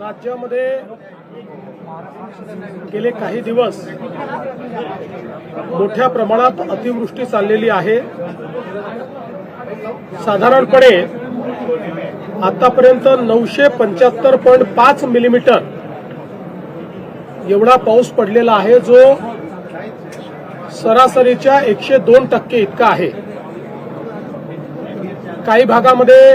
राज्यामध्ये गेले काही दिवस मोठ्या प्रमाणात अतिवृष्टी चाललेली आहे. साधारणपणे आतापर्यंत नऊशे पंच्याहत्तर पॉईंट पाच मिलीमीटर एवढा पाऊस पडलेला आहे जो सरासरीच्या एकशे दोन टक्के इतका आहे. काही भागामध्ये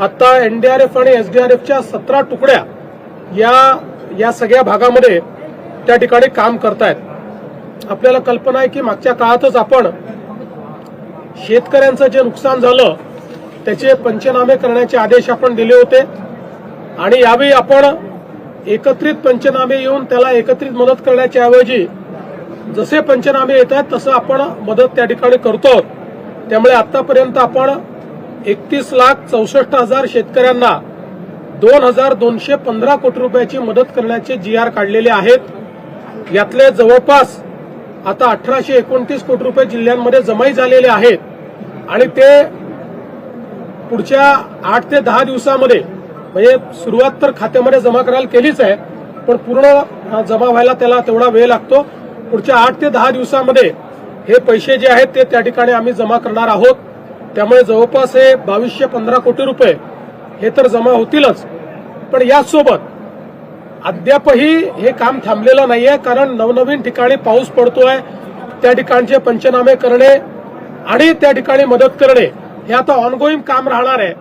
आता एनडीआरएफ आणि एसडीआरएफच्या सतरा तुकड्या या या सगळ्या भागामध्ये त्या ठिकाणी काम करतायत. आपल्याला कल्पना आहे की मागच्या काळातच आपण शेतकऱ्यांचं जे नुकसान झालं त्याचे पंचनामे करण्याचे आदेश आपण दिले होते. आणि यावेळी आपण एकत्रित पंचनामे येऊन त्याला एकत्रित मदत करण्याच्या ऐवजी जसे पंचनामे येत आहेत तसं आपण मदत त्या ठिकाणी करतो त्यामुळे आतापर्यंत आपण एकतीस लाख चौसष्ट हजार शेतकऱ्यांना दोन हजार दोनशे पंधरा कोटी रुपयाची मदत करण्याचे जी आर काढलेले आहेत. यातले जवळपास आता अठराशे एकोणतीस कोटी रुपये जिल्ह्यांमध्ये जमाई झालेले आहेत. आणि ते पुढच्या आठ ते दहा दिवसामध्ये म्हणजे सुरुवात तर खात्यामध्ये जमा करायला केलीच आहे पण पूर्ण जमा व्हायला त्याला तेवढा वेळ लागतो. पुढच्या आठ ते दहा दिवसामध्ये हे पैसे जे आहेत ते त्या ठिकाणी आम्ही जमा करणार आहोत. त्यामुळे जवळपास हे बावीसशे पंधरा कोटी रुपये हे तर जमा होतीलच. पण याचसोबत अद्यापही हे काम थांबलेलं नाहीये कारण नवनवीन ठिकाणी पाऊस पडतोय त्या ठिकाणचे पंचनामे करणे आणि त्या ठिकाणी मदत करणे हे आता ऑनगोईंग काम राहणार आहे.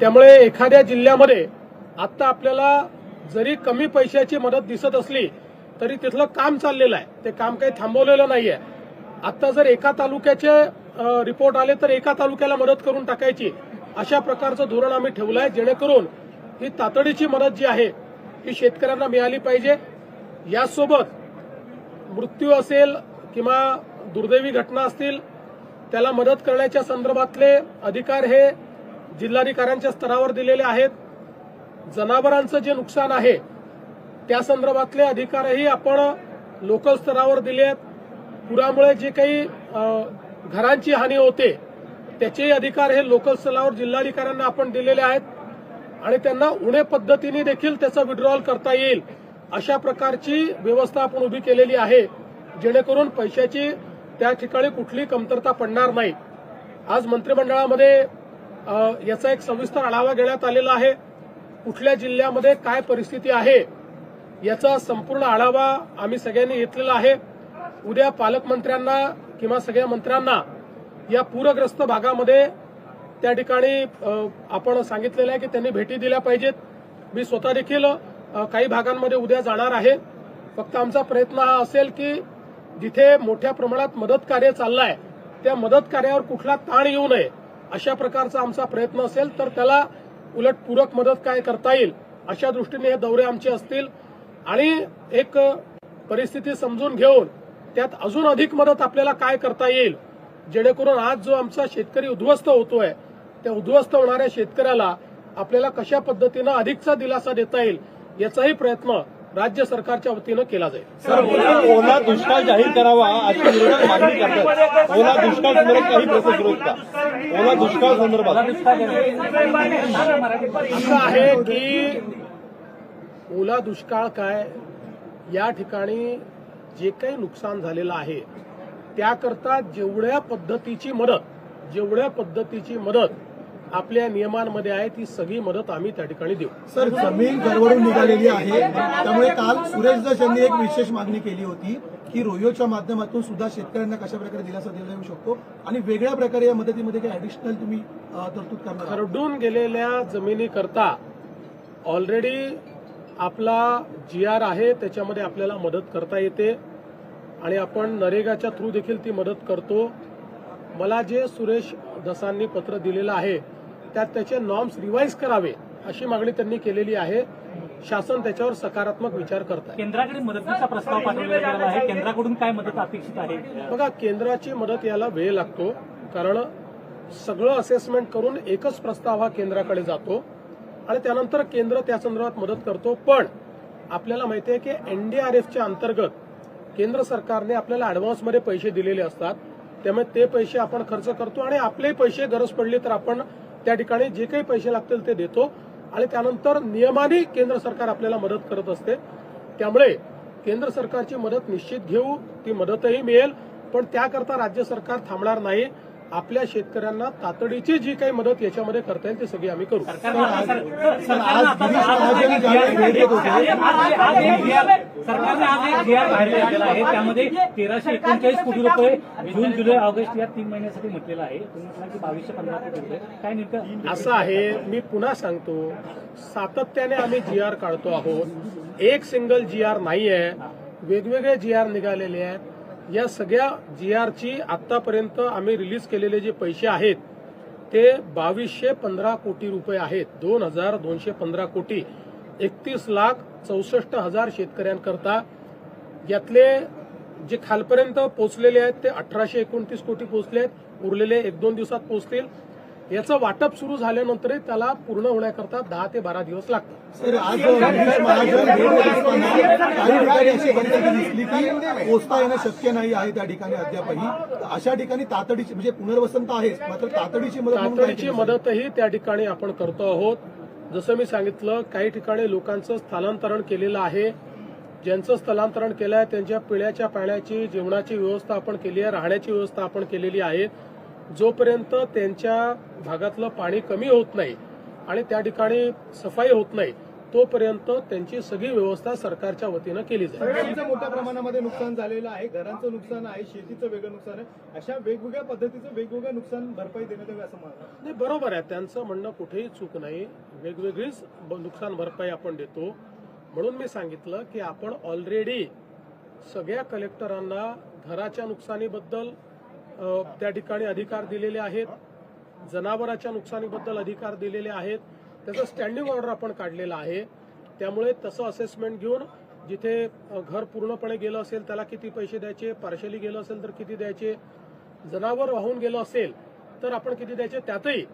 त्यामुळे एखाद्या जिल्ह्यामध्ये आता आपल्याला जरी कमी पैशाची मदत दिसत असली तरी तिथलं काम चाललेलं आहे. ते काम काही थांबवलेलं नाहीये. आता जर एका तालुक्याचे रिपोर्ट आले तर एका तालुक्याला मदत करून टाकायची. अशा प्रकारचं धोरण आम्ही ठेवलं आहे जेणेकरून ही तातडीची मदत जी आहे ही शेतकऱ्यांना मिळाली पाहिजे. यासोबत मृत्यू असेल किंवा दुर्दैवी घटना असतील त्याला मदत करण्याच्या संदर्भातले अधिकार हे जिल्हाधिकाऱ्यांच्या स्तरावर दिलेले आहेत. जनावरांचं जे नुकसान आहे त्या संदर्भातले अधिकारही आपण लोकल स्तरावर दिले आहेत पुरामुळे जे काही घरांची हानी होते त्याचेही अधिकार हे लोकल स्तरावर जिल्हाधिकाऱ्यांना आपण दिलेले आहेत आणि त्यांना उणे पद्धतीने देखील त्याचा विड्रॉल करता येईल अशा प्रकारची व्यवस्था आपण उभी केलेली आहे जेणेकरून पैशाची त्या ठिकाणी कुठली कमतरता पडणार नाही. आज मंत्रिमंडळामध्ये याचा एक सविस्तर आढावा घेण्यात आलेला आहे. कुठल्या जिल्ह्यामध्ये काय परिस्थिती आहे याचा संपूर्ण आढावा आम्ही सगळ्यांनी घेतलेला आहे. उद्या पालकमंत्र्यांना किंवा सगळ्या मंत्र्यांना या पूरग्रस्त भागामध्ये त्या ठिकाणी आपण सांगितलेलं आहे की त्यांनी भेटी दिल्या पाहिजेत. मी स्वतः देखील काही भागांमध्ये उद्या जाणार आहे. फक्त आमचा प्रयत्न हा असेल की जिथे मोठ्या प्रमाणात मदत कार्य चाललंय त्या मदत कार्यावर कुठला ताण येऊ नये अशा प्रकारचा आमचा प्रयत्न असेल तर त्याला उलट पूरक मदत काय करता येईल अशा दृष्टीने हे दौरे आमचे असतील. आणि एक परिस्थिती समजून घेऊन त्यात अजून अधिक मदत आपल्याला काय करता येईल? जेणेकरून आज जो आमचा शेतकरी उद्ध्वस्त होतोय त्या उद्ध्वस्त होणाऱ्या शेतकऱ्याला आपल्याला कशा पद्धतीनं अधिकचा दिलासा देता येईल याचाही प्रयत्न राज्य सरकारच्या वतीनं केला जाईल. सर ओला दुष्काळ जाहीर करावा अशी विरोधक मागणी करतात. ओला दुष्काळ संदर्भात काही प्रोसेस विरोध का ओला दुष्काळ संदर्भात. असं आहे की ओला दुष्काळ काय या ठिकाणी जे काही नुकसान झालेलं आहे त्याकरता जेवढ्या पद्धतीची मदत जेवढ्या पद्धतीची मदत आपल्या नियमांमध्ये आहे ती सगळी मदत आम्ही त्या ठिकाणी देऊ सर जमीन घरवरून निघालेली आहे त्यामुळे काल सुरेश दस यांनी एक विशेष मागणी केली होती की रोयोच्या माध्यमातून सुद्धा शेतकऱ्यांना कशा प्रकारे दिलासा दिला जाऊ शकतो आणि वेगळ्या प्रकारे या मदतीमध्ये काही ऍडिशनल तुम्ही तरतूद करणार? खरडून गेलेल्या जमिनीकरता ऑलरेडी आपला जी आर आहे त्याच्यामध्ये आपल्याला मदत करता येते. आणि आपण नरेगाच्या थ्रू देखील ती मदत करतो. मला जे सुरेश दसांनी पत्र दिलेलं आहे त्यात त्याचे नॉर्म्स रिवाईज करावे अशी मागणी त्यांनी केलेली आहे. शासन त्याच्यावर सकारात्मक विचार करत आहे केंद्राकडे मदतीचा प्रस्ताव आहे. केंद्राकडून काय मदत अपेक्षित आहे? बघा केंद्राची मदत याला वेळ लागतो कारण सगळं असेसमेंट करून एकच प्रस्ताव हा केंद्राकडे जातो. आणि त्यानंतर केंद्र त्या संदर्भात मदत करतो. पण आपल्याला माहिती आहे की एनडीआरएफच्या अंतर्गत केंद्र सरकारने आपल्याला ऍडव्हान्समध्ये पैसे दिलेले असतात. त्यामुळे ते पैसे आपण खर्च करतो आणि आपले पैसे गरज पडली तर आपण त्या ठिकाणी जे काही पैसे लागतील ते देतो. आणि त्यानंतर नियमाने केंद्र सरकार आपल्याला मदत करत असते. त्यामुळे केंद्र सरकारची मदत निश्चित घेऊ ती मदतही मिळेल. पण त्याकरता राज्य सरकार थांबणार नाही. आपल्या शेतकऱ्यांना तातडीची जी काही मदत याच्यामध्ये करता येईल ती सगळी आम्ही करू. आहे. त्यामध्ये तेराशे एकोणचाळीस कोटी रुपये जून जुलै ऑगस्ट या तीन महिन्यासाठी म्हटलेलं आहे. तुम्ही बावीसशे पंधरा कोटी रुपये. काय नेमकं? असं आहे मी पुन्हा सांगतो सातत्याने आम्ही जी आर काढतो आहोत. एक सिंगल जी आर नाही आहे वेगवेगळे जी आर निघालेले आहेत. या सगळ्या जी आरची आतापर्यंत आम्ही रिलीज केलेले जे पैसे आहेत ते बावीसशे पंधरा कोटी रुपये आहेत. दोन हजार दोनशे पंधरा कोटी. एकतीस लाख चौसष्ट हजार शेतकऱ्यांकरता. यातले जे खालपर्यंत पोहोचलेले आहेत ते अठराशे एकोणतीस कोटी पोहोचले आहेत. उरलेले एक दोन दिवसात पोहोचतील. याचं वाटप सुरू झाल्यानंतरही त्याला पूर्ण होण्याकरता दहा ते बारा दिवस लागतात. सर आज पोचता येणं शक्य नाही आहे त्या ठिकाणी अद्यापही. अशा ठिकाणी तातडीची म्हणजे पुनर्वसन तर आहेच मात्र तातडीची मदत तातडीची? मदतही त्या ठिकाणी आपण करतो आहोत. जसं मी सांगितलं काही ठिकाणी लोकांचं स्थलांतरण केलेलं आहे. ज्यांचं स्थलांतरण केलं आहे त्यांच्या पिण्याच्या पाण्याची जेवणाची व्यवस्था आपण केली आहे राहण्याची व्यवस्था आपण केलेली आहे. जोपर्यंत त्यांच्या भागातलं पाणी कमी होत नाही आणि त्या ठिकाणी सफाई होत नाही तोपर्यंत त्यांची सगळी व्यवस्था सरकारच्या वतीनं केली जाईल. मोठ्या प्रमाणामध्ये नुकसान झालेलं आहे. घरांचं नुकसान आहे शेतीचं वेगळं नुकसान आहे. अशा वेगवेगळ्या पद्धतीचं वेगवेगळं नुकसान भरपाई देण्यात यावी असं मला नाही बरोबर आहे. त्यांचं म्हणणं कुठेही चूक नाही. वेगवेगळीच नुकसान भरपाई आपण देतो. म्हणून मी सांगितलं की आपण ऑलरेडी सगळ्या कलेक्टरांना घराच्या नुकसानीबद्दल त्या ठिकाणी अधिकार दिलेले आहेत. जनावराच्या नुकसानीबद्दल अधिकार दिलेले आहेत. त्याचं स्टँडिंग ऑर्डर आपण काढलेला आहे. त्यामुळे तसं असेसमेंट घेऊन जिथे घर पूर्णपणे गेलं असेल त्याला किती पैसे द्यायचे पार्शली गेलं असेल तर किती द्यायचे जनावर वाहून गेलं असेल तर आपण किती द्यायचे त्यातही.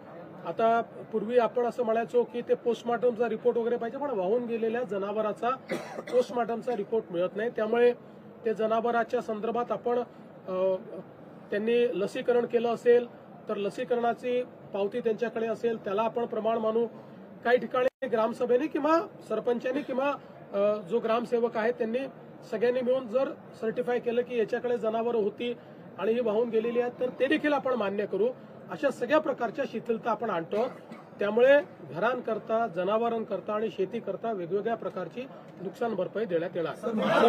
आता पूर्वी आपण असं म्हणायचो की ते पोस्टमॉर्टमचा रिपोर्ट वगैरे पाहिजे पण वाहून गेलेल्या जनावराचा पोस्टमॉर्टमचा रिपोर्ट मिळत नाही. त्यामुळे ते जनावराच्या संदर्भात आपण त्यांनी लसीकरण केलं असेल तर लसीकरणाची पावती त्यांच्याकडे असेल त्याला आपण प्रमाण मानू. काही ठिकाणी ग्रामसभेने किंवा सरपंचांनी किंवा जो ग्रामसेवक आहे त्यांनी सगळ्यांनी मिळून जर सर्टिफाय केलं की याच्याकडे जनावरं होती आणि ही वाहून गेलेली आहेत तर ते देखील आपण मान्य करू. अशा सगळ्या प्रकारच्या शिथिलता आपण आणतो. त्यामुळे घरांकरता जनावरांकरता आणि शेतीकरता वेगवेगळ्या प्रकारची नुकसान भरपाई देण्यात येणार.